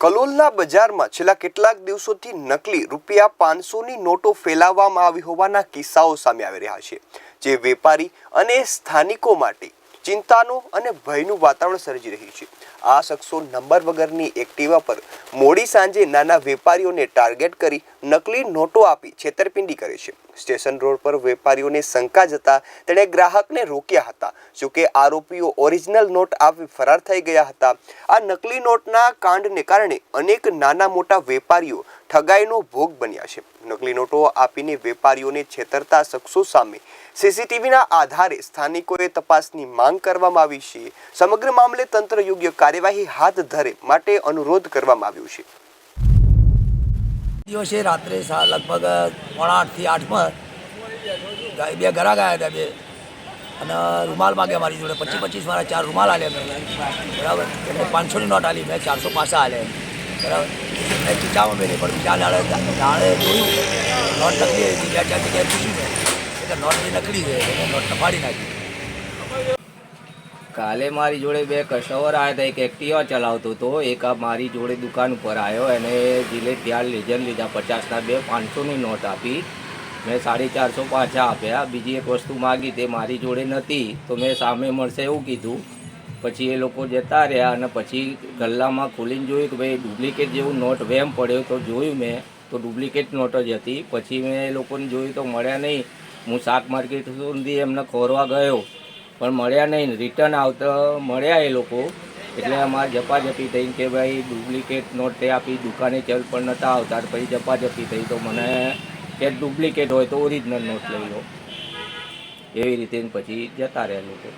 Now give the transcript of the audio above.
કલોલના બજારમાં છેલ્લા કેટલાક દિવસોથી નકલી રૂપિયા પાંચસોની નોટો ફેલાવવામાં આવી હોવાના કિસ્સાઓ સામે આવી રહ્યા છે, જે વેપારી અને સ્થાનિકો માટે ચિંતાનો અને ભયનું વાતાવરણ સર્જી રહ્યું છે. આ શખ્સો નંબર વગરની એક્ટિવા પર મોડી સાંજે નાના વેપારીઓને ટાર્ગેટ કરી નકલી નોટો આપી છેતરપિંડી કરે છે. સ્ટેશન રોડ પર વેપારીઓને શંકા જતા તેણે ગ્રાહકને રોક્યા હતા. જોકે આરોપીઓ ઓરિજિનલ નોટ આપી ફરાર થઈ ગયા હતા. આ નકલી નોટના કાંડને કારણે અનેક નાના મોટા વેપારીઓ ઠગાઈનો ભોગ બન્યા છે. નકલી નોટો આપીને વેપારીઓને છેતરતા શખ્સો સામે સીસીટીવીના આધારે સ્થાનિકોએ તપાસની માંગ કરવામાં આવી છે. સમગ્ર મામલે તંત્ર યોગ્ય કાર્યવાહી હાથ ધરે માટે અનુરોધ કરવામાં આવ્યો છે. દિવસે રાત્રે લગભગ પોણા આઠથી આઠમાં બે ઘરા ગયા હતા બે. અને રૂમાલ માગ્યા મારી જોડે. પચીસ પચીસ મારા ચાર રૂમાલ આલ્યા બરાબર? એટલે પાંચસોની નોટ આલી. મેં ચારસો પાસા આલ્યા બરાબર? મેં ચીચામાં મેં પણ દાડે જોયું. નોટ લખી બે ચાર જગ્યાએ પૂછ્યું મેં એટલે નોટ નકલી છે એટલે ફાડી નાખી. કાલે મારી જોડે બે કસ્ટમર આવ્યા હતા, એક એક્ટિવા ચલાવતો હતો, એક આ મારી જોડે દુકાન ઉપર આવ્યો એને જીલે ત્યાં લેજન લીધા, પચાસના બે પાંચસોની નોટ આપી, મેં સાડી ચારસો પાછા આપ્યા, બીજી એક વસ્તુ માગી તે મારી જોડે નથી, તો મેં સામે મળશે એવું કીધું. પછી એ લોકો જતા રહ્યા અને પછી ગલ્લામાં ખોલીને જોયું કે ભાઈ ડુપ્લિકેટ જેવું નોટ વેમ પડ્યો તો જોયું મેં, તો ડુપ્લિકેટ નોટ જ હતી. પછી મેં એ લોકોને જોયું તો મળ્યા નહીં. હું શાક માર્કેટ સુધી એમને ખોરવા ગયો. પણ મળ્યા નહીં. રિટર્ન આવતા મળ્યા એ લોકો. એટલે અમારે જપાજપી થઈ કે ભાઈ ડુપ્લિકેટ નોટ તે આપી, દુકાને ચલ પણ નહોતા આવતા. પછી જપાજપી થઈ તો મને કે ડુપ્લિકેટ હોય તો ઓરિજિનલ નોટ લઈ લો. એવી રીતે પછી જતા રહ્યા લોકો.